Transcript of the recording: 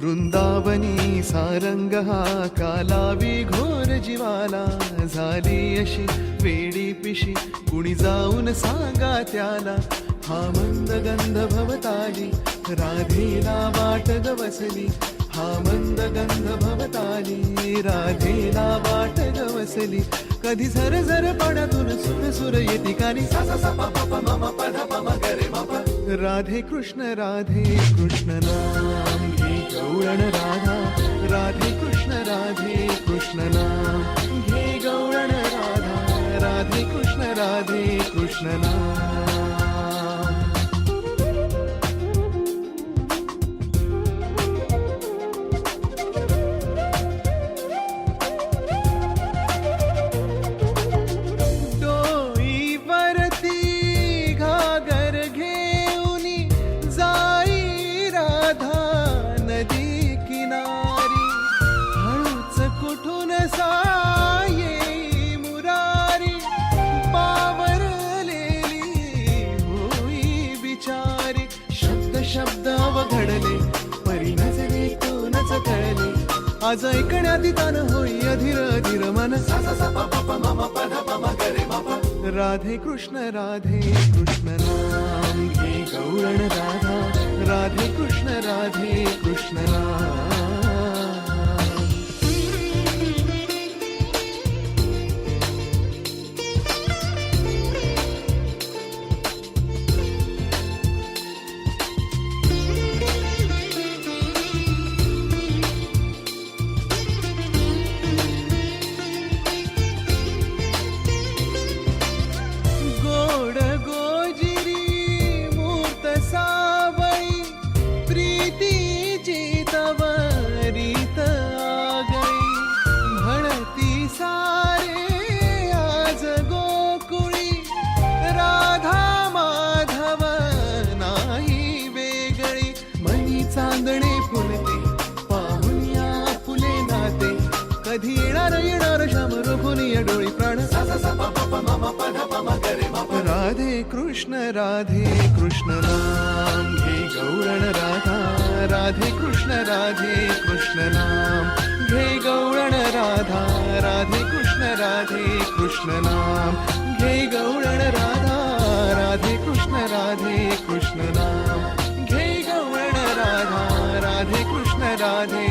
वृंदावनी सारंग हा कालावी घोर जीवाला झाली अशी वेडी पिशी. कुणी जाऊन सांगा त्याला हा मंद गंध भवताली. राधेला वाट गवसली हा मंद गंध भवताली. राधेला वाट गवसली कधी झर झर पाण्यातून सुर सुर येते. कानी सा सा सा पा पा पा मा पा. राधे कृष्ण राधे कृष्ण नाम घे राधा राधे कृष्ण राधे कृष्ण नाम घे गौळण राधा राधे कृष्ण राधे कृष्ण नाम राधा नदी किनारी हळूच कुठून साये मुरारी पावरलेली होई बिचारी शब्द शब्द अवघडले परी नजरेतूनच कळले. आज ऐकण्यात तान होई अधीर अधीर मन. राधे कृष्ण राधे कृष्ण प्रीतीची तवरीत आगळी. भणती सारे आज गोकुळी. राधा माधव नाही वेगळी. मनी चांदणे फुलते पाहुण्या फुले नाते. कधी येणार येणार श्याम रघुनिय डोळी प्राण. सा सा सा पा पा रे मा राधे कृष्ण राधे कृष्ण राधे कृष्ण राधे कृष्ण नाम। घे गौरण राधा राधे कृष्ण राधे कृष्ण नाम। घे गौरण राधा राधे कृष्ण राधे कृष्ण नाम। घे गौरण राधा राधे कृष्ण राधे